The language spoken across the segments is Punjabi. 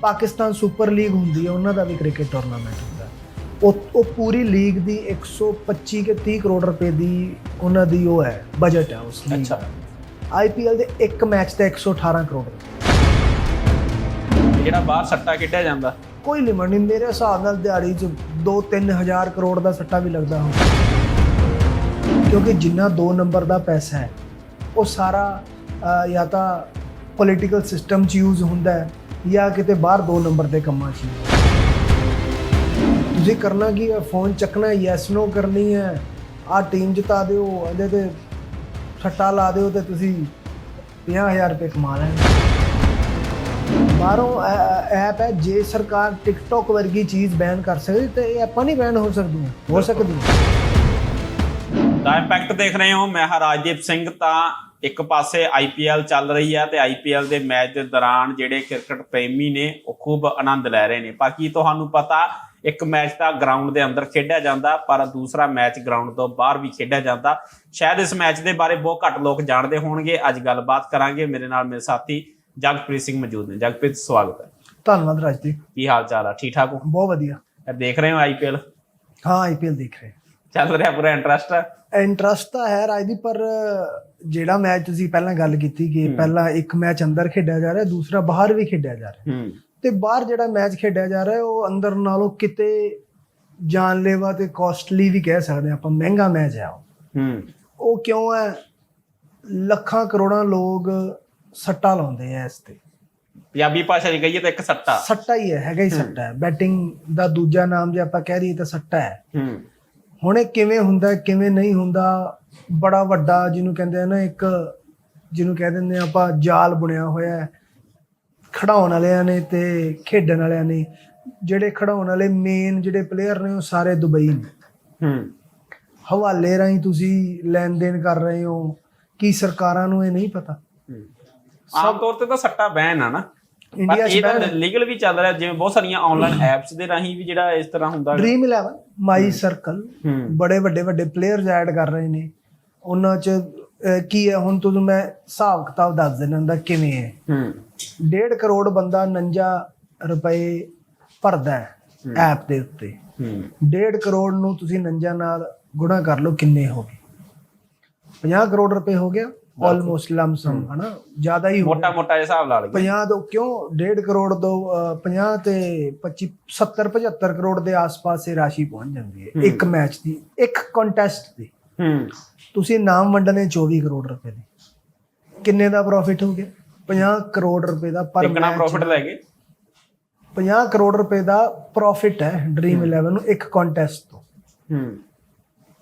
ਪਾਕਿਸਤਾਨ ਸੁਪਰ ਲੀਗ ਹੁੰਦੀ ਹੈ ਉਹਨਾਂ ਦਾ ਵੀ ਕ੍ਰਿਕਟ ਟੂਰਨਾਮੈਂਟ ਹੁੰਦਾ। ਉਹ ਉਹ ਪੂਰੀ ਲੀਗ ਦੀ 125 ਕੇ 30 ਕਰੋੜ ਰੁਪਏ ਦੀ ਉਹਨਾਂ ਦੀ ਉਹ ਹੈ ਬਜਟ ਹੈ ਉਸ ਲੀਗ ਅੱਛਾ। ਆਈਪੀਐਲ ਦੇ ਇੱਕ ਮੈਚ ਦਾ 118 ਕਰੋੜ ਜਿਹੜਾ ਬਾਹਰ ਸੱਟਾ ਖੇਡਿਆ ਜਾਂਦਾ। ਕੋਈ ਲਿਮਟ ਨਹੀਂ ਮੇਰੇ ਹਿਸਾਬ ਨਾਲ ਦਿਹਾੜੀ 'ਚ 2-3000 ਕਰੋੜ ਦਾ ਸੱਟਾ ਵੀ ਲੱਗਦਾ ਹੋਊ। ਕਿਉਂਕਿ ਜਿੰਨਾ 2 ਨੰਬਰ ਦਾ ਪੈਸਾ ਹੈ ਉਹ ਸਾਰਾ ਜਾਂ ਤਾਂ ਪੋਲੀਟੀਕਲ ਸਿਸਟਮ 'ਚ ਯੂਜ਼ ਹੁੰਦਾ ਹੈ। ਜਾਂ ਕਿਤੇ ਬਾਹਰ 2 ਨੰਬਰ ਦੇ ਕੰਮਾਂ 'ਚ ਤੁਸੀਂ ਕਰਨਾ ਕੀ ਹੈ ਫੋਨ ਚੱਕਣਾ ਯੈਸ ਨੋ ਕਰਨੀ ਹੈ ਆ ਟੀਮ ਜਿਤਾ ਦਿਓ, ਇਹਦੇ ਤੇ ਸੱਟਾ ਲਾ ਦਿਓ ਤੇ ਤੁਸੀਂ 50000 ਰੁਪਏ ਕਮਾ ਲੈਣੇ। ਬਾਹਰੋਂ ਐਪ ਹੈ, ਜੇ ਸਰਕਾਰ ਟਿਕਟੌਕ ਵਰਗੀ ਚੀਜ਼ ਬੈਨ ਕਰ ਸਕਦੀ, ਤੇ ਇਹ ਐਪਾਂ ਨਹੀਂ ਬੈਨ ਹੋ ਸਕਦੀਆਂ। ਹੋ ਸਕਦੀ ਦਾ ਇੰਪੈਕਟ ਦੇਖ ਰਹੇ ਹੋ, ਮੈਂ ਹਾਂ ਰਾਜਦੀਪ ਸਿੰਘ ਤਾਂ ਇੱਕ ਪਾਸੇ ਆਈਪੀਐਲ ਚੱਲ ਰਹੀ ਹੈ ਤੇ ਆਈਪੀਐਲ ਦੇ ਮੈਚ ਦੇ ਦੌਰਾਨ ਜਿਹੜੇ ਕ੍ਰਿਕਟ ਪ੍ਰੇਮੀ ਨੇ ਉਹ ਖੂਬ ਆਨੰਦ ਲੈ ਰਹੇ ਨੇ। ਬਾਕੀ ਤੁਹਾਨੂੰ ਪਤਾ ਇੱਕ ਮੈਚ ਤਾਂ ਗਰਾਊਂਡ ਦੇ ਅੰਦਰ ਖੇਡਿਆ ਜਾਂਦਾ ਪਰ ਦੂਸਰਾ ਮੈਚ ਗਰਾਊਂਡ ਤੋਂ ਬਾਹਰ ਵੀ ਖੇਡਿਆ ਜਾਂਦਾ। ਸ਼ਾਇਦ ਇਸ ਮੈਚ ਦੇ ਬਾਰੇ ਬਹੁਤ ਘੱਟ ਲੋਕ ਜਾਣਦੇ ਹੋਣਗੇ। ਅੱਜ ਗੱਲਬਾਤ ਕਰਾਂਗੇ। ਮੇਰੇ ਨਾਲ ਮੇਰੇ ਸਾਥੀ ਜਗਪ੍ਰੀਤ ਸਿੰਘ ਮੌਜੂਦ ਨੇ। ਜਗਪ੍ਰੀਤ ਸਵਾਗਤ ਹੈ। ਧੰਨਵਾਦ ਰਾਜਦੀਪ ਕੀ ਹਾਲ ਚਾਲ ਆ? ਠੀਕ ਠਾਕ ਹੋ? ਬਹੁਤ ਵਧੀਆ। ਇਹ ਦੇਖ ਰਹੇ ਹੋ ਆਈਪੀਐਲ ਹਾਂ ਆਈਪੀਐਲ ਦੇਖ ਰਹੇ ਚੱਲ ਰਿਹਾ ਪੂਰਾ ਇੰਟਰਸਟ ਹੈ ਇੰਟਰਸਟ ਤਾਂ ਹੈ ਰਾਜਦੀਪ ਪਰ ਜਿਹੜਾ ਮੈਚ ਤੁਸੀਂ ਪਹਿਲਾਂ ਗੱਲ ਕੀਤੀ ਕਿ ਪਹਿਲਾਂ ਇੱਕ ਮੈਚ ਅੰਦਰ ਖੇਡਿਆ ਜਾ ਰਿਹਾ ਦੂਸਰਾ ਬਾਹਰ ਵੀ ਖੇਡਿਆ ਜਾ ਰਿਹਾ। ਤੇ ਬਾਹਰ ਜਿਹੜਾ ਮੈਚ ਖੇਡਿਆ ਜਾ ਰਿਹਾ ਉਹ ਅੰਦਰ ਨਾਲੋਂ ਕਿਤੇ ਜਾਨਲੇਵਾ ਤੇ ਕਾਸਟਲੀ ਵੀ ਕਹਿ ਸਕਦੇ ਆਪਾਂ ਮਹਿੰਗਾ ਮੈਚ ਹੈ ਉਹ। ਹੂੰ। ਉਹ ਕਿਉਂ ਹੈ? ਲੱਖਾਂ ਕਰੋੜਾਂ ਲੋਕ ਸੱਟਾ ਲਾਉਂਦੇ ਆ ਇਸ ਤੇ। ਪੰਜਾਬੀ ਭਾਸ਼ਾ 'ਚ ਕਹੀਏ ਤਾਂ ਇੱਕ ਸੱਟਾ। ਸੱਟਾ ਹੀ ਹੈ ਹੈਗਾ ਹੀ ਸੱਟਾ ਹੈ। ਬੈਟਿੰਗ ਦਾ ਦੂਜਾ ਨਾਮ ਜੇ ਆਪਾਂ ਕਹਿ ਰਹੀਏ ਤਾਂ ਸੱਟਾ ਹੈ। ਹੂੰ। ਹੁਣ ਇਹ ਕਿਵੇਂ ਹੁੰਦਾ ਕਿਵੇਂ ਨਹੀਂ ਹੁੰਦਾ ਬੜਾ ਵੱਡਾ ਜਿਹਨੂੰ ਕਹਿੰਦੇ ਆ ਨਾ ਇੱਕ ਜਿਹਨੂੰ ਕਹਿ ਦਿੰਦੇ ਆ ਆਪਾਂ ਜਾਲ ਬੁਣਿਆ ਹੋਇਆ ਹੈ। ਖੜਾਉਣ ਵਾਲਿਆਂ ਨੇ ਤੇ ਖੇਡਣ ਵਾਲਿਆਂ ਨੇ ਜਿਹੜੇ ਖੜਾਉਣ ਵਾਲੇ ਮੇਨ ਜਿਹੜੇ ਪਲੇਅਰ ਨੇ ਉਹ ਸਾਰੇ ਦੁਬਈ ਨੇ। ਹੂੰ। ਹਵਾਲੇ ਰਾਹੀਂ ਤੁਸੀਂ ਲੈਣ ਦੇਣ ਕਰ ਰਹੇ ਹੋ ਕੀ ਸਰਕਾਰਾਂ ਨੂੰ ਇਹ ਨਹੀਂ ਪਤਾ। ਆਮ ਤੌਰ ਤੇ ਤਾਂ ਸੱਟਾ ਬੈਨ ਆ ਨਾ। ਇੰਡੀਆ ਚ ban ਲੀਗਲ ਵੀ ਚੱਲ ਰਿਹਾ ਜਿਵੇਂ ਬਹੁਤ ਸਾਰੀਆਂ ਆਨਲਾਈਨ ਐਪਸ ਦੇ ਰਾਹੀਂ ਵੀ ਜਿਹੜਾ ਇਸ ਤਰ੍ਹਾਂ ਹੁੰਦਾ ਡ੍ਰੀਮ 11 ਮਾਈ ਸਰਕਲ ਬੜੇ ਵੱਡੇ ਵੱਡੇ ਪਲੇਅਰਸ ਐਡ ਕਰ ਰਹੇ ਨੇ। ਉਹਨਾਂ ਚ ਕੀ ਹੈ ਹੁਣ ਤੁਹਾਨੂੰ ਮੈਂ ਹਿਸਾਬ ਕਿਤਾਬ ਦੱਸ ਦੇਣਾ ਦਾ ਕਿਵੇਂ ਹੈ। ਹੂੰ 1.5 ਕਰੋੜ ਬੰਦਾ 49 ਰੁਪਏ ਭਰਦਾ ਹੈ ਐਪ ਦੇ ਉੱਤੇ। ਹੂੰ 1.5 ਕਰੋੜ ਨੂੰ ਤੁਸੀਂ 49 ਨਾਲ ਗੁਣਾ ਕਰ ਲਓ ਕਿੰਨੇ ਹੋ ਗਏ? 50 ਕਰੋੜ ਰੁਪਏ ਹੋ ਗਿਆ। ਆਲਮੋਸਟ ਲਮਸਮ ਹਨਾ? ਜ਼ਿਆਦਾ ਹੀ ਮੋਟਾ ਮੋਟਾ ਹਿਸਾਬ ਲਾ ਲਈਏ। 50 ਤੋਂ ਕਿਉਂ? 1.5 ਕਰੋੜ ਤੋਂ ਅਹ, 50 ਤੇ 25 70 75 ਕਰੋੜ ਦੇ ਆਸ-ਪਾਸ ਇਹ ਰਾਸ਼ੀ ਪਹੁੰਚ ਜਾਂਦੀ ਹੈ। ਇੱਕ ਮੈਚ ਦੀ ਇੱਕ ਕੰਟੈਸਟ ਦੀ। ਹੂੰ। ਤੁਸੀਂ ਨਾਮ ਵੰਡਨੇ 24 ਕਰੋੜ ਰੁਪਏ ਦੇ। ਕਿੰਨੇ ਦਾ ਪ੍ਰੋਫਿਟ ਹੋ ਗਿਆ? 50 ਕਰੋੜ ਰੁਪਏ ਦਾ ਪਰ ਕਿੰਨਾ ਪ੍ਰੋਫਿਟ ਲੈ ਗਏ। 50 ਕਰੋੜ ਰੁਪਏ ਦਾ ਪ੍ਰੋਫਿਟ ਹੈ ਡ੍ਰੀਮ 11 ਨੂੰ ਇੱਕ ਕੰਟੈਸਟ ਤੋਂ। ਹੂੰ।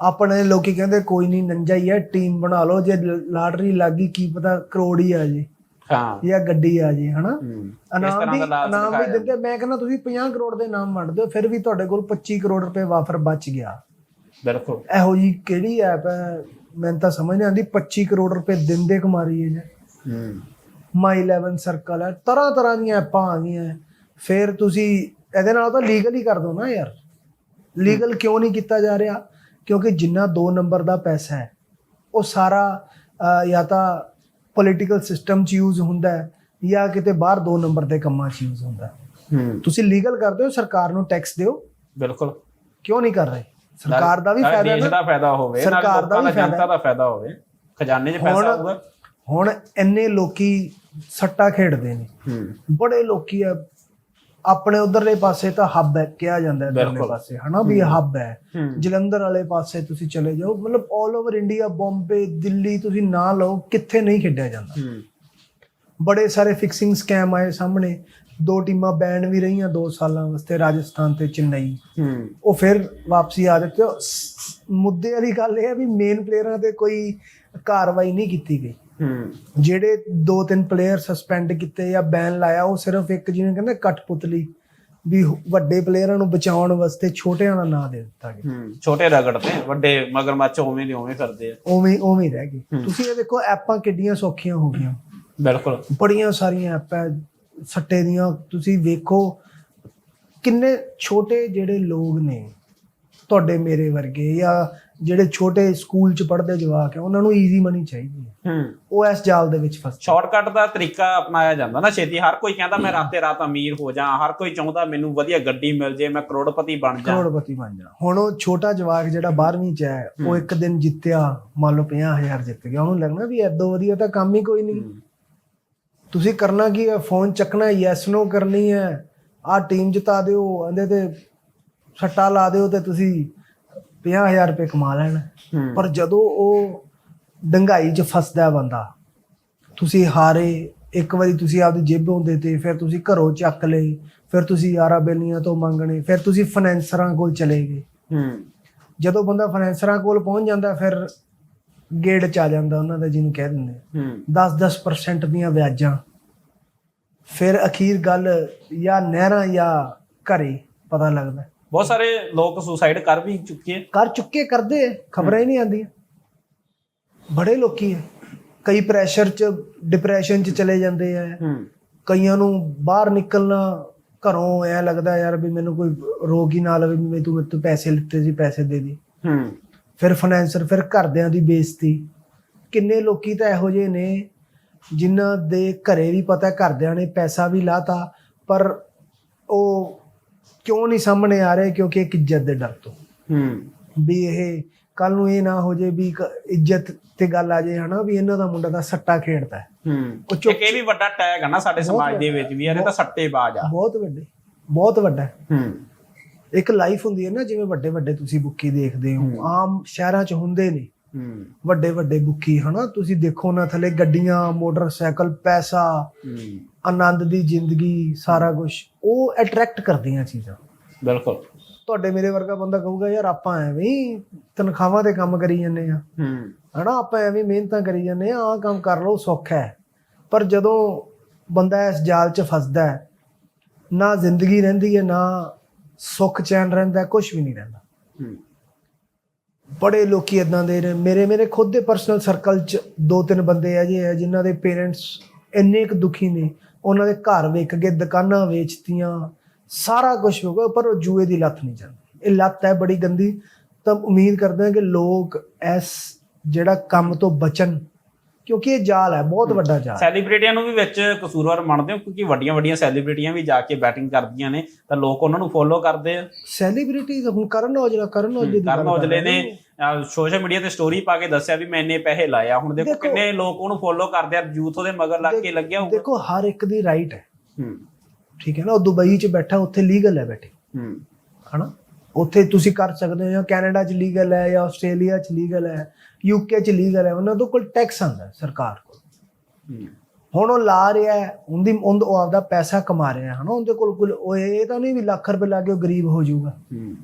ਆਪਣੇ ਲੋਕੀ ਕਹਿੰਦੇ ਕੋਈ ਨਹੀਂ ਨੰਜਾ ਹੀ ਹੈ ਟੀਮ ਬਣਾ ਲਓ ਜੇ ਲਾਟਰੀ ਲੱਗੀ ਕੀ ਪਤਾ ਕਰੋੜ ਹੀ ਆ ਜੇ। ਹਾਂ। ਜਾਂ ਗੱਡੀ ਆ ਜੇ ਹਨਾ? ਇਨਾਮ ਵੀ ਇਨਾਮ ਵੀ ਦਿੰਦੇ ਮੈਂ ਕਹਿੰਦਾ ਤੁਸੀਂ 50 ਕਰੋੜ ਦੇ ਇਨਾਮ ਵੰਡਦੇ ਹੋ ਫਿਰ ਵੀ ਤੁਹਾਡੇ ਕੋਲ 25 ਕਰੋੜ ਰੁਪਏ ਵਾਫਰ ਬਚ ਗਿਆ। ਬਿਲਕੁਲ। ਇਹੋ ਜੀ ਕਿਹੜੀ ਐਪ ਹੈ? ਮੈਨੂੰ ਤਾਂ ਸਮਝ ਨਹੀਂ ਆਉਂਦੀ 25 ਕਰੋੜ ਰੁਪਏ ਦਿਨ ਦੇ ਕਮਾ ਰਹੀ ਹੈ ਜੀ। ਹੂੰ। ਮਾਈ 11 ਸਰਕਲ ਹੈ। ਤਰ੍ਹਾਂ ਤਰ੍ਹਾਂ ਦੀਆਂ ਐਪਾਂ ਆ ਗਈਆਂ। ਫਿਰ ਤੁਸੀਂ ਇਹਦੇ ਨਾਲ ਤਾਂ ਲੀਗਲ ਹੀ ਕਰ ਦੋ ਨਾ ਯਾਰ। ਲੀਗਲ ਕਿਉਂ ਨਹੀਂ ਕੀਤਾ ਜਾ ਰਿਹਾ? ਕਿਉਂਕਿ ਜਿੰਨਾ 2 ਨੰਬਰ ਦਾ ਪੈਸਾ ਹੈ ਉਹ ਸਾਰਾ ਜਾਂ ਤਾਂ ਪੋਲੀਟੀਕਲ ਸਿਸਟਮ 'ਚ ਯੂਜ਼ ਹੁੰਦਾ ਹੈ ਜਾਂ ਕਿਤੇ ਬਾਹਰ 2 ਨੰਬਰ ਦੇ ਕੰਮਾਂ 'ਚ ਯੂਜ਼ ਹੁੰਦਾ ਤੁਸੀਂ ਲੀਗਲ ਕਰਦੇ ਹੋ ਸਰਕਾਰ ਨੂੰ ਟੈਕਸ ਦਿਓ? ਬਿਲਕੁਲ। ਕਿਉਂ ਨਹੀਂ ਕਰ ਰਹੇ? ਸਰਕਾਰ ਦਾ ਵੀ ਫਾਇਦਾ ਦੇਸ਼ ਦਾ ਫਾਇਦਾ ਹੋਵੇ ਸਰਕਾਰ ਦਾ ਵੀ ਫਾਇਦਾ ਜਨਤਾ ਦਾ ਫਾਇਦਾ ਹੋਵੇ ਖਜ਼ਾਨੇ 'ਚ ਪੈਸਾ ਆਊਗਾ ਹੁਣ ਇੰਨੇ ਲੋਕੀ ਸੱਟਾ ਖੇਡਦੇ ਨੇ। ਬੜੇ ਲੋਕੀ ਆ ਆਪਣੇ ਉਧਰਲੇ ਪਾਸੇ ਤਾਂ ਹੱਬ ਹੈ ਕਿਹਾ ਜਾਂਦਾ ਹੈ ਬਿਲਕੁਲ। ਪਾਸੇ ਹਨਾ ਵੀ ਹੱਬ ਹੈ। ਜਲੰਧਰ ਵਾਲੇ ਪਾਸੇ ਤੁਸੀਂ ਚਲੇ ਜਾਓ ਮਤਲਬ 올 ਓਵਰ ਇੰਡੀਆ ਬੰਬੇ ਦਿੱਲੀ ਤੁਸੀਂ ਨਾ ਲਓ ਕਿੱਥੇ ਨਹੀਂ ਖੇਡਿਆ ਜਾਂਦਾ। ਬੜੇ ਸਾਰੇ ਫਿਕਸਿੰਗ ਸਕੈਮ ਆਏ ਸਾਹਮਣੇ ਦੋ ਟੀਮਾਂ ਬੈਨ ਵੀ ਰਹੀਆਂ 2 ਸਾਲਾਂ ਵਾਸਤੇ ਰਾਜਸਥਾਨ ਤੇ ਚੇਨਈ। ਉਹ ਫਿਰ ਵਾਪਸੀ ਆ ਦਿੱਤੇ। ਮੁੱਦੇ ਵਾਲੀ ਗੱਲ ਇਹ ਹੈ ਵੀ ਮੇਨ ਪਲੇਅਰਾਂ ਤੇ ਕੋਈ ਕਾਰਵਾਈ ਨਹੀਂ ਕੀਤੀ ਗਈ। ਜਿਹੜੇ ਦੋ ਤਿੰਨ ਪਲੇਅਰ ਸਸਪੈਂਡ ਕੀਤੇ ਜਾਂ ਬੈਨ ਲਾਇਆ ਉਹ ਸਿਰਫ ਇੱਕ ਜਿਵੇਂ ਕਹਿੰਦੇ ਕਠਪੁਤਲੀ ਵੀ ਵੱਡੇ ਪਲੇਅਰਾਂ ਨੂੰ ਬਚਾਉਣ ਵਾਸਤੇ ਛੋਟਿਆਂ ਦਾ ਨਾਂ ਦੇ ਦਿੱਤਾ ਗਿਆ। ਛੋਟੇ ਰਗੜ ਤੇ ਵੱਡੇ ਮਗਰਮੱਛ ਉਵੇਂ ਦੇ ਉਵੇਂ ਕਰਦੇ ਆ। ਉਵੇਂ ਉਵੇਂ ਰਹਿ ਹੂੰ। ਤੁਸੀਂ ਇਹ ਦੇਖੋ ਐਪਾਂ ਕਿੱਡੀਆਂ ਸੌਖੀਆਂ ਹੋ ਗਈਆਂ। ਬਿਲਕੁਲ। ਬੜੀਆਂ ਸਾਰੀਆਂ ਐਪਾਂ ਸੱਟੇ ਦੀਆਂ। ਤੁਸੀਂ ਵੇਖੋ ਕਿੰਨੇ ਛੋਟੇ ਜਿਹੜੇ ਲੋਕ ਨੇ ਤੁਹਾਡੇ ਮੇਰੇ ਵਰਗੇ ਜਾਂ ਜਿਹੜੇ ਛੋਟੇ ਸਕੂਲ ਚ ਪੜ੍ਹਦੇ ਜਵਾਕ ਹੈ ਉਹਨਾਂ ਨੂੰ ਈਜ਼ੀ ਮਨੀ ਚਾਹੀਦੀ ਹੈ। ਹੂੰ। ਉਹ ਇਸ ਜਾਲ ਦੇ ਵਿੱਚ ਫਸ ਸ਼ਾਰਟਕਟ ਦਾ ਤਰੀਕਾ ਅਪਣਾਇਆ ਜਾਂਦਾ ਨਾ ਛੇਤੀ। ਹਰ ਕੋਈ ਕਹਿੰਦਾ ਮੈਂ ਰਾਤੇ ਰਾਤ ਅਮੀਰ ਹੋ ਜਾ ਹਰ ਕੋਈ ਚਾਹੁੰਦਾ ਮੈਨੂੰ ਵਧੀਆ ਗੱਡੀ ਮਿਲ ਜੇ ਮੈਂ ਕਰੋੜਪਤੀ ਬਣ ਜਾ। ਕਰੋੜਪਤੀ ਬਣ ਜਾਣਾ ਹੁਣ ਉਹ ਛੋਟਾ ਜਵਾਕ ਜਿਹੜਾ 12ਵੀਂ ਚ ਹੈ ਉਹ ਇੱਕ ਦਿਨ ਜਿੱਤਿਆ ਮੰਨ ਲਓ 50000 ਜਿੱਤ ਗਿਆ ਉਹਨੂੰ ਲੱਗਣਾ ਵੀ ਐਦੋਂ ਵਧੀਆ ਤਾਂ ਕੰਮ ਹੀ ਕੋਈ ਨਹੀਂ। ਤੁਸੀਂ ਕਰਨਾ ਕੀ ਹੈ? ਫੋਨ ਚੱਕਣਾ ਯੈਸ ਨੋ ਕਰਨੀ ਹੈ। ਆਹ ਟੀਮ ਜਿਤਾ ਦਿਓ ਇਹਦੇ ਤੇ ਸੱਟਾ ਲਾ ਦਿਓ ਤੇ ਤੁਸੀਂ 50000 ਰੁਪਏ ਕਮਾ ਲੈਣਾ। ਪਰ ਜਦੋਂ ਉਹ ਡੰਗਾਈ 'ਚ ਫਸਦਾ ਹੈ ਬੰਦਾ ਤੁਸੀਂ ਹਾਰੇ ਇੱਕ ਵਾਰੀ ਤੁਸੀਂ ਆਪਦੀ ਜੇਬੋਂ ਦੇਤੇ ਫਿਰ ਤੁਸੀਂ ਘਰੋਂ ਚੱਕ ਲਏ ਫਿਰ ਤੁਸੀਂ ਯਾਰਾ ਬੇਲੀਆਂ ਤੋਂ ਮੰਗਣੇ ਫਿਰ ਤੁਸੀਂ ਫਾਈਨੈਂਸਰਾਂ ਕੋਲ ਚਲੇ ਗਏ। ਹੂੰ। ਜਦੋਂ ਬੰਦਾ ਫਾਈਨੈਂਸਰਾਂ ਕੋਲ ਪਹੁੰਚ ਜਾਂਦਾ ਫਿਰ ਗੇੜ ਚ ਆ ਜਾਂਦਾ ਉਹਨਾਂ ਦਾ ਜਿਹਨੂੰ ਕਹਿ ਦਿੰਦੇ ਹੂੰ। 10-10% ਦੀਆਂ ਵਿਆਜਾਂ। ਫਿਰ ਅਖੀਰ ਗੱਲ ਜਾਂ ਨਹਿਰਾਂ ਜਾਂ ਘਰੇ ਪਤਾ ਲੱਗਦਾ। ਬਹੁਤ ਸਾਰੇ ਲੋਕ ਸੁਸਾਈਡ ਕਰ ਵੀ ਚੁੱਕੇ ਕਰ ਚੁੱਕੇ ਕਰਦੇ ਆ, ਖਬਰਾਂ ਹੀ ਨਹੀਂ ਆਉਂਦੀਆਂ। ਬੜੇ ਲੋਕੀ ਆ। ਕਈ ਪ੍ਰੈਸ਼ਰ ਚ ਡਿਪਰੈਸ਼ਨ ਚ ਚਲੇ ਜਾਂਦੇ ਆ। ਕਈਆਂ ਨੂੰ ਬਾਹਰ ਨਿਕਲਣਾ ਘਰੋਂ ਐ ਲੱਗਦਾ ਯਾਰ ਵੀ ਮੈਨੂੰ ਕੋਈ ਰੋਗ ਹੀ ਨਾ ਲਵੇ ਵੀ ਮੈਂ ਤੂੰ ਮੇਰੇ ਤੋਂ ਪੈਸੇ ਲਿੱਤੇ ਸੀ ਪੈਸੇ ਦੇ ਦੇ। ਹੂੰ। ਫਿਰ ਫਾਈਨੈਂਸਰ ਫਿਰ ਘਰਦਿਆਂ ਦੀ ਬੇਇੱਜ਼ਤੀ। ਕਿੰਨੇ ਲੋਕੀ ਤਾਂ ਇਹੋ ਜਿਹੇ ਨੇ ਜਿਨ੍ਹਾਂ ਦੇ ਘਰੇ ਵੀ ਪਤਾ ਘਰਦਿਆਂ ਨੇ ਪੈਸਾ ਵੀ ਲਾਤਾ ਪਰ ਉਹ ਕਿਉਂ ਨਹੀਂ ਸਾਹਮਣੇ ਆ ਰਹੇ? ਕਿਉਂਕਿ ਇੱਕ ਇੱਜ਼ਤ ਦੇ ਡਰ ਤੋਂ। ਹੂੰ। ਵੀ ਇਹ ਕੱਲ ਨੂੰ ਇਹ ਨਾ ਹੋ ਜੇ ਵੀ ਕ- ਇੱਜ਼ਤ ਤੇ ਗੱਲ ਆ ਜੇ ਹਨਾ ਵੀ ਇਹਨਾਂ ਦਾ ਮੁੰਡਾ ਤਾਂ ਸੱਟਾ ਖੇਡਦਾ ਹੈ। ਹੂੰ। ਉਹ ਚੁੱਪ- ਇੱਕ ਇਹ ਵੀ ਵੱਡਾ ਟੈਗ ਹੈ ਨਾ ਸਾਡੇ ਸਮਾਜ ਦੇ ਵਿੱਚ ਵੀ ਯਾਰ ਇਹ ਤਾਂ ਸੱਟੇਬਾਜ਼ ਆ। ਬਹੁਤ ਵੱਡੇ ਬਹੁਤ ਵੱਡਾ ਹੈ। ਹੂੰ। ਇੱਕ ਲਾਈਫ ਹੁੰਦੀ ਹੈ ਨਾ ਜਿਵੇਂ ਵੱਡੇ ਵੱਡੇ ਤੁਸੀਂ ਬੁੱਕੀ ਦੇਖਦੇ ਹੋ। ਆਮ ਸ਼ਹਿਰਾਂ 'ਚ ਹੁੰਦੇ ਨੇ। ਹੂੰ। ਵੱਡੇ ਵੱਡੇ ਬੁੱਕੀ ਹਨਾ ਤੁਸੀਂ ਦੇਖੋ ਨਾ ਥੱਲੇ ਗੱਡੀਆਂ ਮੋਟਰਸਾਈਕਲ ਪੈਸਾ। ਹੂੰ। ਆਨੰਦ ਦੀ ਜ਼ਿੰਦਗੀ ਸਾਰਾ ਕੁਝ ਉਹ ਅਟਰੈਕਟ ਕਰਦੀਆਂ ਚੀਜ਼ਾਂ। ਬਿਲਕੁਲ। ਤੁਹਾਡੇ ਮੇਰੇ ਵਰਗਾ ਬੰਦਾ ਕਹੂਗਾ ਯਾਰ ਆਪਾਂ ਐਵੇਂ ਹੀ ਤਨਖਾਹਾਂ ਤੇ ਕੰਮ ਕਰੀ ਜਾਂਦੇ ਆ ਹੂੰ। ਹਨਾ ਆਪਾਂ ਐਵੇਂ ਮਿਹਨਤਾਂ ਕਰੀ ਜਾਂਦੇ ਆ ਆਹ ਕੰਮ ਕਰ ਲਓ ਸੌਖਾ ਹੈ। ਪਰ ਜਦੋਂ ਬੰਦਾ ਇਸ ਜਾਲ 'ਚ ਫਸਦਾ ਹੈ ਨਾ ਜ਼ਿੰਦਗੀ ਰਹਿੰਦੀ ਹੈ ਨਾ ਸੁੱਖ ਚੈਨ ਰਹਿੰਦਾ ਕੁਝ ਵੀ ਨਹੀਂ ਰਹਿੰਦਾ। ਹੂੰ। ਬੜੇ ਲੋਕੀ ਇਦਾਂ ਦੇ ਨੇ। ਮੇਰੇ ਮੇਰੇ ਖੁਦ ਦੇ ਪਰਸਨਲ ਸਰਕਲ 'ਚ ਦੋ ਤਿੰਨ ਬੰਦੇ ਆ ਜੇ ਆ ਜਿਨ੍ਹਾਂ ਦੇ ਪੇਰੈਂਟਸ ਇੰਨੇ ਕੁ ਦੁਖੀ ਨੇ। ਉਹਨਾਂ ਦੇ ਘਰ ਵੇਖ ਕੇ ਦੁਕਾਨਾਂ ਵੇਚਤੀਆਂ, ਸਾਰਾ ਕੁਝ ਹੋ ਗਿਆ, ਪਰ ਉਹ ਜੂਏ ਦੀ ਲੱਤ ਨਹੀਂ ਜਾਂਦੀ। ਇਹ ਲੱਤ ਹੈ ਬੜੀ ਗੰਦੀ। ਤਾਂ ਉਮੀਦ ਕਰਦੇ ਹਾਂ ਕਿ ਲੋਕ ਇਸ ਜਿਹੜਾ ਕੰਮ ਤੋਂ ਬਚਣ ਕਿਉਂਕਿ ਇਹ ਜਾਲ ਹੈ ਬਹੁਤ ਵੱਡਾ ਜਾਲ। ਸੈਲੀਬ੍ਰਿਟੀਆਂ ਨੂੰ ਵੀ ਵਿੱਚ ਕਸੂਰਵਾਰ ਮੰਨਦੇ ਹੋ ਕਿਉਂਕਿ ਵੱਡੀਆਂ ਵੱਡੀਆਂ ਸੈਲੀਬ੍ਰਿਟੀਆਂ ਵੀ ਜਾ ਕੇ ਬੈਟਿੰਗ ਕਰਦੀਆਂ ਨੇ ਤਾਂ ਲੋਕ ਉਹਨਾਂ ਨੂੰ ਫੋਲੋ ਕਰਦੇ ਆ। ਸੈਲੀਬ੍ਰਿਟੀ ਹੁਣ ਕਰਨ ਔਜਲਾ ਕਰਨ ਔਜਲੇ ਦੀ ਕਰਨ ਕਰ ਔਜਲੇ ਨੇ। ਸੋਸ਼ਲ ਮੀਡੀਆ ਤੇ ਸਟੋਰੀ ਪਾ ਕੇ ਦੱਸਿਆ ਵੀ ਮੈਂ ਇੰਨੇ ਪੈਸੇ ਲਾਏ ਆ। ਹੁਣ ਦੇਖੋ ਦੇਖੋ- ਕਿੰਨੇ ਲੋਕ ਉਹਨੂੰ ਫੋਲੋ ਕਰਦੇ ਆ ਯੂਥ ਉਹਦੇ ਮਗਰ ਲੱਗ ਕੇ ਲੱਗਿਆ ਹੋਊਗਾ। ਦੇਖੋ ਹਰ ਇੱਕ ਦੀ ਰਾਈਟ ਹੈ। ਹੂੰ। ਠੀਕ ਹੈ ਨਾ ਉਹ ਦੁਬਈ 'ਚ ਬੈਠਾ ਉੱਥੇ ਲੀਗਲ ਹੈ ਬੈਠੇ ਹੂੰ। ਹਨਾ? ਉੱਥੇ ਤੁਸੀਂ ਕਰ ਸਕਦੇ ਹੋ ਜਾਂ ਕੈਨੇਡਾ 'ਚ ਲੀਗਲ ਹੈ ਜਾਂ ਆਸਟ੍ਰੇਲੀਆ 'ਚ ਲੀਗਲ ਹੈ। ਯੂਕੇ 'ਚ ਲੀਗਲ ਹੈ ਉਹਨਾਂ ਤੋਂ ਕੋਲ ਟੈਕਸ ਆਉਂਦਾ ਹੈ ਸਰਕਾਰ ਕੋਲ। ਹੂੰ। ਹੁਣ ਉਹ ਲਾ ਰਿਹਾ ਹੈ ਉਹਦੀ ਉਹ ਆਪਦਾ ਪੈਸਾ ਕਮਾ ਰਿਹਾ ਹੈ ਹਨਾ ਉਹਦੇ ਕੋਲ ਕੋਲ ਉਹ ਇਹ ਤਾਂ ਨਹੀਂ ਵੀ ਲੱਖ ਰੁਪਏ ਲਾ ਕੇ ਉਹ ਗਰੀਬ ਹੋ ਜਾਊਗਾ। ਹੂੰ।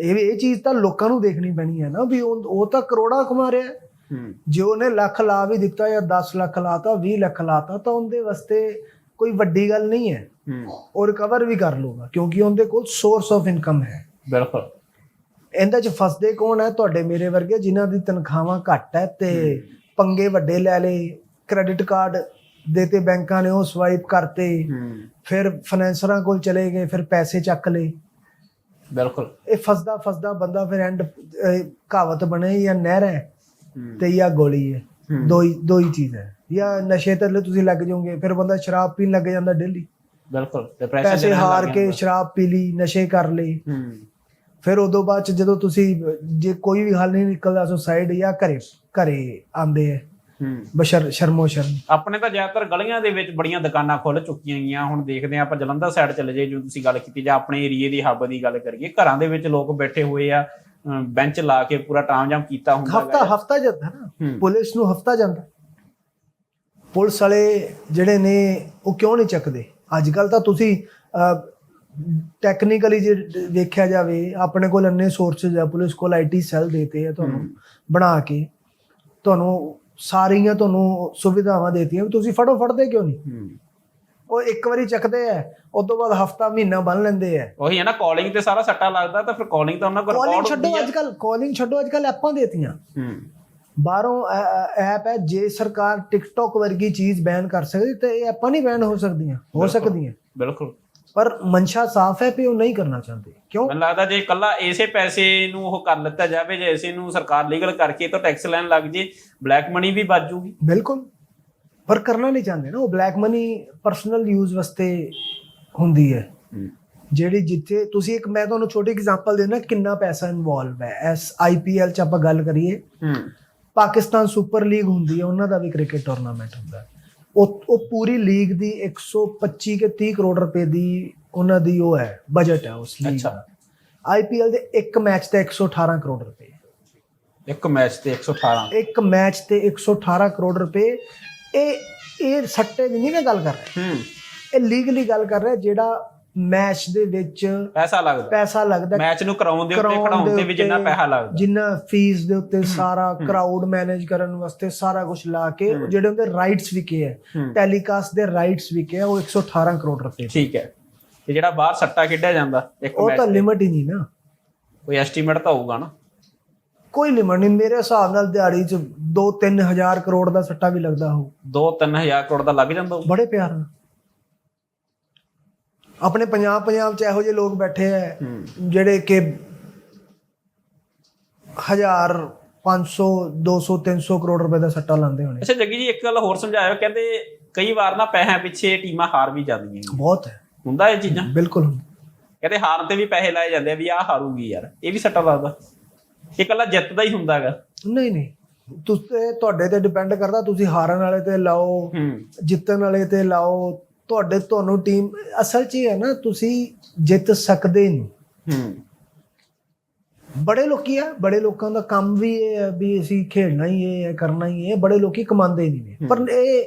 ਇਹ ਵੀ ਇਹ ਚੀਜ਼ ਤਾਂ ਲੋਕਾਂ ਨੂੰ ਦੇਖਣੀ ਪੈਣੀ ਹੈ ਨਾ ਵੀ ਉਹ ਉਹ ਤਾਂ ਕਰੋੜਾਂ ਕਮਾ ਰਿਹਾ ਹੈ। ਹੂੰ। ਜੇ ਉਹਨੇ ਲੱਖ ਲਾ ਵੀ ਦਿੱਤਾ ਜਾਂ 10 ਲੱਖ ਲਾਤਾ 20 ਲੱਖ ਲਾਤਾ ਤਾਂ ਉਹਦੇ ਵਾਸਤੇ ਕੋਈ ਵੱਡੀ ਗੱਲ ਨਹੀਂ ਹੈ। ਹੂੰ। ਉਹ ਰਿਕਵਰ ਵੀ ਕਰ ਲੂਗਾ ਕਿਉਂਕਿ ਉਹਦੇ ਕੋਲ ਸੋਰਸ ਆਫ ਇਨਕਮ ਹੈ। ਬਿਲਕੁਲ। ਇਹਦੇ ਚ ਫਸਦੇ ਕੌਣ ਹੈ ਤੁਹਾਡੇ ਮੇਰੇ ਵਰਗੇ ਜਿਨ੍ਹਾਂ ਦੀ ਤਨਖਾਹਾਂ ਘੱਟ ਹੈ ਤੇ ਪੰਗੇ ਵੱਡੇ ਲੈ ਲਏ ਕ੍ਰੈਡਿਟ ਕਾਰਡ ਦੇਤੇ ਬੈਂਕਾਂ ਨੇ ਉਹ ਸਵਾਈਪ ਕਰਤੇ ਫਿਰ ਫਾਈਨੈਂਸਰਾਂ ਕੋਲ ਚਲੇ ਗਏ ਫਿਰ ਪੈਸੇ ਚੱਕ ਲਏ। ਬਿਲਕੁਲ। ਇਹ ਫਸਦਾ ਫਸਦਾ ਬੰਦਾ ਫਿਰ ਐਂਡ ਕਹਾਵਤ ਬਣੇ ਜਾਂ ਨਹਿਰ ਹੈ ਤੇ ਜਾਂ ਗੋਲੀ ਹੈ। ਦੋ ਹੀ ਦੋ ਹੀ ਚੀਜ਼ ਹੈ। ਜਾਂ ਨਸ਼ੇ ਤੇ ਤੁਸੀਂ ਲੱਗ ਜਾਓਗੇ ਫਿਰ ਬੰਦਾ ਸ਼ਰਾਬ ਪੀਣ ਲੱਗ ਜਾਂਦਾ ਡੇਲੀ ਬਿਲਕੁਲ। ਡਿਪਰੈਸ਼ਨ ਪੈਸੇ ਹਾਰ ਕੇ ਸ਼ਰਾਬ ਪੀ ਲਈ ਨਸ਼ੇ ਕਰ ਹੂੰ। ਫਿਰ ਉਦੋਂ ਬਾਅਦ ਚ ਜਦੋਂ ਤੁਸੀਂ ਜੇ ਕੋਈ ਵੀ ਹੱਲ ਨਹੀਂ ਨਿਕਲਦਾ ਸੁਸਾਈਡ ਜਾਂ ਘਰੇ ਘਰੇ ਆਂਦੇ ਹੂੰ। ਬਸ਼ਰ ਸ਼ਰਮੋ ਸ਼ਰਮ। ਆਪਣੇ ਤਾਂ ਜ਼ਿਆਦਾਤਰ ਗਲੀਆਂ ਦੇ ਵਿੱਚ ਬੜੀਆਂ ਦੁਕਾਨਾਂ ਖੁੱਲ ਚੁੱਕੀਆਂ ਗਈਆਂ ਹੁਣ ਦੇਖਦੇ ਆ ਆਪਾਂ ਜਲੰਧਰ ਸਾਈਡ ਚਲੇ ਜਾਈਏ ਜੋ ਤੁਸੀਂ ਗੱਲ ਕੀਤੀ ਜਾਂ ਆਪਣੇ ਏਰੀਏ ਦੀ ਹੱਬ ਦੀ ਗੱਲ ਕਰੀਏ ਘਰਾਂ ਦੇ ਵਿੱਚ ਲੋਕ ਬੈਠੇ ਹੋਏ ਆ ਬੈਂਚ ਲਾ ਕੇ ਪੂਰਾ ਟਾਮਜਾਮ ਕੀਤਾ ਹੁੰਦਾ ਹਫਤਾ। ਹਫਤਾ ਜਾਂਦਾ ਨਾ। ਪੁਲਿਸ ਨੂੰ ਹਫਤਾ ਜਾਂਦਾ। ਪੁਲਿਸ ਵਾਲੇ ਜਿਹੜੇ ਨੇ ਉਹ ਕਿਉਂ ਨਹੀਂ ਚੱਕਦੇ? ਅੱਜ ਕੱਲ ਤਾਂ ਤੁਸੀਂ ਟੈਕਨੀਕਲੀ ਜੇ ਵੇਖਿਆ ਜਾਵੇ ਆਪਣੇ ਕੋਲ ਅੰਨੇ ਸੋਰਸਸ ਆ ਪੁਲਿਸ ਕੋਲ ਆਈਟੀ ਸੈੱਲ ਦੇਤੇ ਆ ਤੁਹਾਨੂੰ। ਬਣਾ ਕੇ ਤੁਹਾਨੂੰ ਸਾਰੀਆਂ ਤੁਹਾਨੂੰ ਸੁਵਿਧਾਵਾਂ ਦੇਤੀਆਂ ਵੀ ਤੁਸੀਂ ਫੜੋ ਫੜਦੇ ਕਿਉਂ ਨਹੀਂ? ਉਹ ਇੱਕ ਵਾਰੀ ਚੱਕਦੇ ਆ ਉਸ ਤੋਂ ਬਾਅਦ ਹਫਤਾ ਮਹੀਨਾ ਬੰਨ ਲੈਂਦੇ ਆ। ਉਹੀ ਹੈ ਨਾ ਕਾਲਿੰਗ ਤੇ ਸਾਰਾ ਸੱਟਾ ਲੱਗਦਾ ਤਾਂ ਫਿਰ ਕਾਲਿੰਗ ਤਾਂ ਉਹਨਾਂ ਕੋਲ ਕਾਲਿੰਗ ਛੱਡੋ ਅੱਜ ਕੱਲ ਕਾਲਿੰਗ ਛੱਡੋ ਅੱਜ ਕੱਲ ਐਪਾਂ ਦੇਤੀਆਂ। ਹੂੰ। ਬਾਹਰੋਂ ਐਪ ਹੈ ਜੇ ਸਰਕਾਰ ਟਿਕਟੌਕ ਵਰਗੀ ਚੀਜ਼ ਬੈਨ ਕਰ ਸਕਦੀ ਤੇ ਇਹ ਐਪਾਂ ਨਹੀਂ ਬੈਨ ਹੋ ਸਕਦੀਆਂ ਹੋ। ਸਕਦੀਆਂ। ਬਿਲਕੁਲ। ਪਰ ਮਨਸ਼ਾ ਸਾਫ਼ ਹੈ ਕਿ ਉਹ ਨਹੀਂ ਕਰਨਾ ਚਾਹੁੰਦੇ। ਕਿਉਂ? ਮੈਨੂੰ ਲੱਗਦਾ ਜੇ ਇਕੱਲਾ ਇਸੇ ਪੈਸੇ ਨੂੰ ਉਹ ਕਰ ਲਿੱਤਾ ਜਾਵੇ ਜੇ ਇਸੇ ਨੂੰ ਸਰਕਾਰ ਲੀਗਲ ਕਰਕੇ ਤਾਂ ਟੈਕਸ ਲੈਣ ਲੱਗ ਜੇ ਬਲੈਕ ਮਨੀ ਵੀ ਬਚ ਜੂਗੀ। ਬਿਲਕੁਲ। ਪਰ ਕਰਨਾ ਨਹੀਂ ਚਾਹੁੰਦੇ ਨਾ ਉਹ। ਬਲੈਕ ਮਨੀ ਪਰਸਨਲ ਯੂਜ਼ ਵਾਸਤੇ ਹੁੰਦੀ ਹੈ। ਜਿਹੜੀ ਜਿੱਥੇ ਤੁਸੀਂ ਇੱਕ ਮੈਂ ਤੁਹਾਨੂੰ ਛੋਟੀ ਐਗਜ਼ਾਮਪਲ ਦੇਣਾ ਕਿੰਨਾ ਪੈਸਾ ਇਨਵੋਲਵ ਹੈ। ਐਸ ਆਈਪੀਐਲ ਚ ਆਪਾਂ ਗੱਲ ਕਰੀਏ। ਹੂੰ। ਪਾਕਿਸਤਾਨ ਸੁਪਰ ਲੀਗ ਹੁੰਦੀ ਹੈ ਉਹਨਾਂ ਦਾ ਵੀ ਕ੍ਰਿਕਟ ਟੂਰਨਾਮੈਂਟ ਹੁੰਦਾ ਹੈ। ਉਹ ਉਹ ਪੂਰੀ ਲੀਗ ਦੀ 125 ਕੇ 30 ਕਰੋੜ ਰੁਪਏ ਦੀ ਉਹਨਾਂ ਦੀ ਉਹ ਹੈ ਬਜਟ ਹੈ ਉਸ ਲੀਗ ਅੱਛਾ। ਆਈਪੀਐਲ ਦੇ ਇੱਕ ਮੈਚ ਤੇ 118 ਕਰੋੜ ਰੁਪਏ। ਇੱਕ ਮੈਚ ਤੇ 118 ਇੱਕ ਮੈਚ ਤੇ 118 ਕਰੋੜ ਰੁਪਏ। ਇਹ ਇਹ ਸੱਟੇ ਦੀ ਨਹੀਂ ਮੈਂ ਗੱਲ ਕਰ ਰਿਹਾ। ਹੂੰ। ਇਹ ਲੀਗਲੀ ਗੱਲ ਕਰ ਰਿਹਾ ਜਿਹੜਾ ਮੈਚ ਦੇ ਵਿੱਚ ਪੈਸਾ ਲੱਗਦਾ। ਪੈਸਾ ਲੱਗਦਾ। ਮੈਚ ਨੂੰ ਕਰਾਉਣ ਦੇ ਉੱਤੇ ਕਰਾਉਣ ਖੜਾਉਣ ਤੇ ਵੀ ਜਿੰਨਾ ਪੈਸਾ ਲੱਗਦਾ। ਜਿੰਨਾ ਫੀਸ ਦੇ ਉੱਤੇ ਸਾਰਾ ਕਰਾਊਡ ਮੈਨੇਜ ਕਰਨ ਵਾਸਤੇ ਸਾਰਾ ਕੁਝ ਲਾ ਕੇ ਜਿਹੜੇ ਉਹਦੇ ਰਾਈਟਸ ਵਿਕੇ ਹੈ ਹੂੰ। ਟੈਲੀਕਾਸਟ ਦੇ ਰਾਈਟਸ ਵਿਕੇ ਹੈ ਉਹ 118 ਕਰੋੜ ਰੁਪਏ। ਠੀਕ ਹੈ। ਤੇ ਜਿਹੜਾ ਬਾਹਰ ਸੱਟਾ ਖੇਡਿਆ ਜਾਂਦਾ ਇੱਕ ਉਹ ਮੈਚ ਤਾਂ ਤੇ। ਲਿਮਟ ਹੀ ਨਹੀਂ ਨਾ। ਕੋਈ ਐਸਟੀਮੇਟ ਤਾਂ ਹੋਊਗਾ ਨਾ। ਕੋਈ ਲਿਮਟ ਨਹੀਂ ਮੇਰੇ ਹਿਸਾਬ ਨਾਲ ਦਿਹਾੜੀ 'ਚ 2-3000 ਕਰੋੜ ਦਾ ਸੱਟਾ ਵੀ ਲੱਗਦਾ ਹੋ 2-3000 ਕਰੋੜ ਦਾ ਲੱਗ ਜਾਂਦਾ ਹੋਊ। ਬੜੇ ਪਿਆਰ ਨਾਲ। ਆਪਣੇ ਪੰਜਾਬ ਪੰਜਾਬ 'ਚ ਇਹੋ ਜਿਹੇ ਲੋਕ ਬੈਠੇ ਐ ਜਿਹੜੇ ਕਿ 1000 500 200 300 ਕਰੋੜ ਰੁਪਏ ਦਾ ਸੱਟਾ ਲਾਉਂਦੇ ਹੋਣੇ। ਅੱਛਾ ਜੱਗੀ ਜੀ ਇੱਕ ਗੱਲ ਹੋਰ ਸਮਝਾਇਓ ਕਹਿੰਦੇ ਕਈ ਵਾਰ ਨਾ ਪੈਸਿਆਂ ਪਿੱਛੇ ਟੀਮਾਂ ਹਾਰ ਵੀ ਜਾਂਦੀਆਂ। ਬਹੁਤ ਹੈ ਹੁੰਦਾ ਇਹ ਚੀਜ਼ਾਂ? ਬਿਲਕੁਲ। ਕਹਿੰਦੇ ਹਾਰਨ ਤੇ ਵੀ ਪੈਸੇ ਲਾਏ ਜਾਂਦੇ ਆ ਵੀ ਆਹ ਹਾਰੂਗੀ ਯਾਰ ਇਹ ਵੀ ਸੱਟਾ ਲੱਗਦਾ। ਇਹ ਇਕੱਲਾ ਜਿੱਤ ਦਾ ਹੀ ਹੁੰਦਾ ਹੈਗਾ। ਨਹੀਂ ਨਹੀਂ। ਤੁਸੀਂ ਤੁਹਾਡੇ ਤੇ ਡਿਪੈਂਡ ਕਰਦਾ ਤੁਸੀਂ ਹਾਰਨ ਵਾਲੇ ਤੇ ਲਾਓ ਜਿੱਤਣ ਵਾਲੇ ਤੇ ਲਾਓ ਤੁਹਾਡੇ ਤੁਹਾਨੂੰ ਟੀਮ ਅਸਲ 'ਚ ਇਹ ਹੈ ਨਾ ਤੁਸੀਂ ਜਿੱਤ ਸਕਦੇ ਨਹੀਂ। ਹੂੰ। ਬੜੇ ਲੋਕੀ ਆ ਬੜੇ ਲੋਕਾਂ ਦਾ ਕੰਮ ਵੀ ਇਹ ਹੈ ਵੀ ਅਸੀਂ ਖੇਡਣਾ ਹੀ ਇਹ ਹੈ ਕਰਨਾ ਹੀ ਇਹ ਬੜੇ ਲੋਕੀ ਕਮਾਉਂਦੇ ਨਹੀਂ ਨੇ। ਪਰ ਇਹ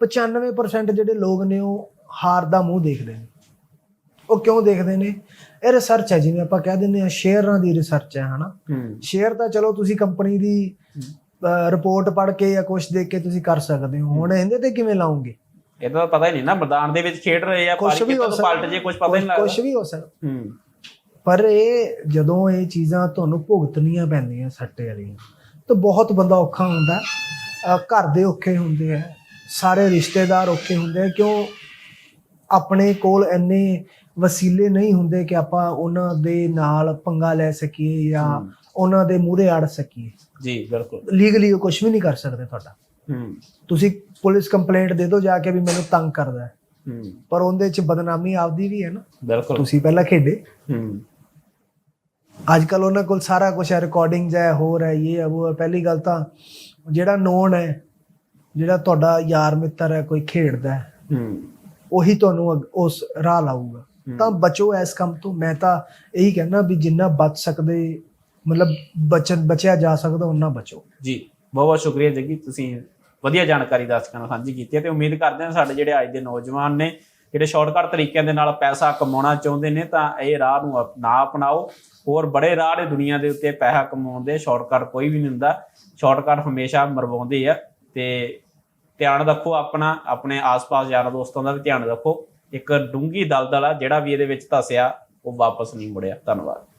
95% ਜਿਹੜੇ ਲੋਕ ਨੇ ਉਹ ਹਾਰ ਦਾ ਮੂੰਹ ਦੇਖਦੇ ਨੇ। ਉਹ ਕਿਉਂ ਦੇਖਦੇ ਨੇ? ਇਹ ਰਿਸਰਚ ਹੈ ਜਿਵੇਂ ਆਪਾਂ ਕਹਿ ਦਿੰਦੇ ਆ ਸ਼ੇਅਰਾਂ ਦੀ ਰਿਸਰਚ ਹੈ ਹਨਾ। ਸ਼ੇਅਰ ਤਾਂ ਚਲੋ ਤੁਸੀਂ ਕੰਪਨੀ ਦੀ ਰਿਪੋਰਟ ਪੜ੍ਹ ਕੇ ਜਾਂ ਕੁਝ ਦੇਖ ਕੇ ਤੁਸੀਂ ਕਰ ਸਕਦੇ ਹੋ। ਹੁਣ ਇਹਦੇ ਤੇ ਕਿਵੇਂ ਲਾਉਂਗੇ? ਇਹਦਾ ਪਤਾ ਹੀ ਨਹੀਂ ਨਾ ਮੈਦਾਨ ਦੇ ਵਿੱਚ ਖੇਡ ਰਹੇ ਆ ਕੁਝ ਵੀ ਹੋ ਪਲਟ ਜੇ ਕੁਝ ਪਤਾ ਹੀ ਨਹੀਂ ਕੁਝ ਲੱਗਦਾ। ਵੀ ਹੋ ਸਕਦਾ। ਹੂੰ। ਪਰ ਇਹ ਜਦੋਂ ਇਹ ਚੀਜ਼ਾਂ ਤੁਹਾਨੂੰ ਭੁਗਤਣੀਆਂ ਪੈਂਦੀਆਂ ਸੱਟੇ ਵਾਲੀਆਂ ਤਾਂ ਬਹੁਤ ਬੰਦਾ ਔਖਾ ਹੁੰਦਾ। ਘਰ ਦੇ ਔਖੇ ਹੁੰਦੇ ਆ ਸਾਰੇ ਰਿਸ਼ਤੇਦਾਰ ਔਖੇ ਹੁੰਦੇ ਆ ਕਿਉਂ? ਆਪਣੇ ਕੋਲ ਇੰਨੇ ਵਸੀਲੇ ਨਹੀਂ ਹੁੰਦੇ ਕਿ ਆਪਾਂ ਉਹਨਾਂ ਦੇ ਨਾਲ ਪੰਗਾ ਲੈ ਸਕੀਏ ਜਾਂ ਉਹਨਾਂ ਦੇ ਮੂਹਰੇ ਅੜ ਸਕੀਏ। ਜੀ ਬਿਲਕੁਲ। ਲੀਗਲੀ ਕੁਝ ਵੀ ਨਹੀਂ ਕਰ ਸਕਦੇ ਤੁਹਾਡਾ। ਹੂੰ। ਤੁਸੀਂ ਪੁਲਿਸ ਕੰਪਲੇਂਟ ਦੇ ਦਿਓ ਜਾ ਕੇ ਵੀ ਮੈਨੂੰ ਤੰਗ ਕਰਦਾ ਹੈ। ਹੂੰ। ਪਰ ਉਹਦੇ ਚ ਬਦਨਾਮੀ ਆਪਦੀ ਵੀ ਹੈ ਨਾ। ਬਿਲਕੁਲ। ਤੁਸੀਂ ਪਹਿਲਾਂ ਖੇਡੇ। ਹੂੰ। ਅੱਜ ਕੱਲ ਉਹਨਾਂ ਕੋਲ ਸਾਰਾ ਕੁਝ ਹੈ ਰਿਕਾਰਡਿੰਗਸ ਹੈ ਹੋਰ ਹੈ ਇਹ ਹੈ ਉਹ ਹੈ। ਪਹਿਲੀ ਗੱਲ ਤਾਂ ਜਿਹੜਾ ਨੋਨ ਹੈ ਜਿਹੜਾ ਤੁਹਾਡਾ ਯਾਰ ਮਿੱਤਰ ਹੈ ਕੋਈ ਖੇਡਦਾ ਹੈ ਹੂੰ। ਉਹੀ ਤੁਹਾਨੂੰ ਉਸ ਰਾਹ ਲਾਊਗਾ। ਤਾਂ ਬਚੋ ਇਸ ਕੰਮ ਤੋਂ। ਮੈਂ ਤਾਂ ਇਹੀ ਕਹਿਣਾ ਵੀ ਜਿੰਨਾ ਬਚ ਸਕਦੇ ਮਤਲਬ ਬਚਨ ਬਚਿਆ ਜਾ ਸਕਦਾ ਉਹਨਾਂ ਬਚੋ। ਜੀ। ਬਹੁਤ ਬਹੁਤ ਸ਼ੁਕਰੀਆ ਜੱਗੀ ਤੁਸੀਂ ਵਧੀਆ ਜਾਣਕਾਰੀ ਦਰਸ਼ਕਾਂ ਨਾਲ ਸਾਂਝੀ ਕੀਤੀ ਹੈ ਤੇ ਉਮੀਦ ਕਰਦੇ ਹਾਂ ਸਾਡੇ ਜਿਹੜੇ ਅੱਜ ਦੇ ਨੌਜਵਾਨ ਨੇ, ਜਿਹੜੇ ਸ਼ਾਰਟਕਟ ਤਰੀਕਿਆਂ ਦੇ ਨਾਲ ਪੈਸਾ ਕਮਾਉਣਾ ਚਾਹੁੰਦੇ ਨੇ ਤਾਂ ਇਹ ਰਾਹ ਨੂੰ ਨਾ ਅਪਣਾਓ। ਹੋਰ ਬੜੇ ਰਾਹ ਨੇ ਦੁਨੀਆ ਦੇ ਉੱਤੇ ਪੈਸਾ ਕਮਾਉਣ ਦੇ ਸ਼ਾਰਟਕਟ ਕੋਈ ਵੀ ਨਹੀਂ ਹੁੰਦਾ ਸ਼ਾਰਟਕਟ ਹਮੇਸ਼ਾ ਮਰਵਾਉਂਦੇ ਆ ਤੇ ਧਿਆਨ ਰੱਖੋ ਆਪਣਾ, ਆਪਣੇ ਆਸ-ਪਾਸ ਯਾਰਾਂ ਦੋਸਤਾਂ ਦਾ ਵੀ ਧਿਆਨ ਰੱਖੋ। ਇੱਕ ਡੂੰਗੀ ਦਲਦਲ ਆ, ਜਿਹੜਾ ਵੀ ਇਹਦੇ ਵਿੱਚ ਧਸਿਆ, ਉਹ ਵਾਪਸ ਨਹੀਂ ਮੁੜਿਆ। ਧੰਨਵਾਦ।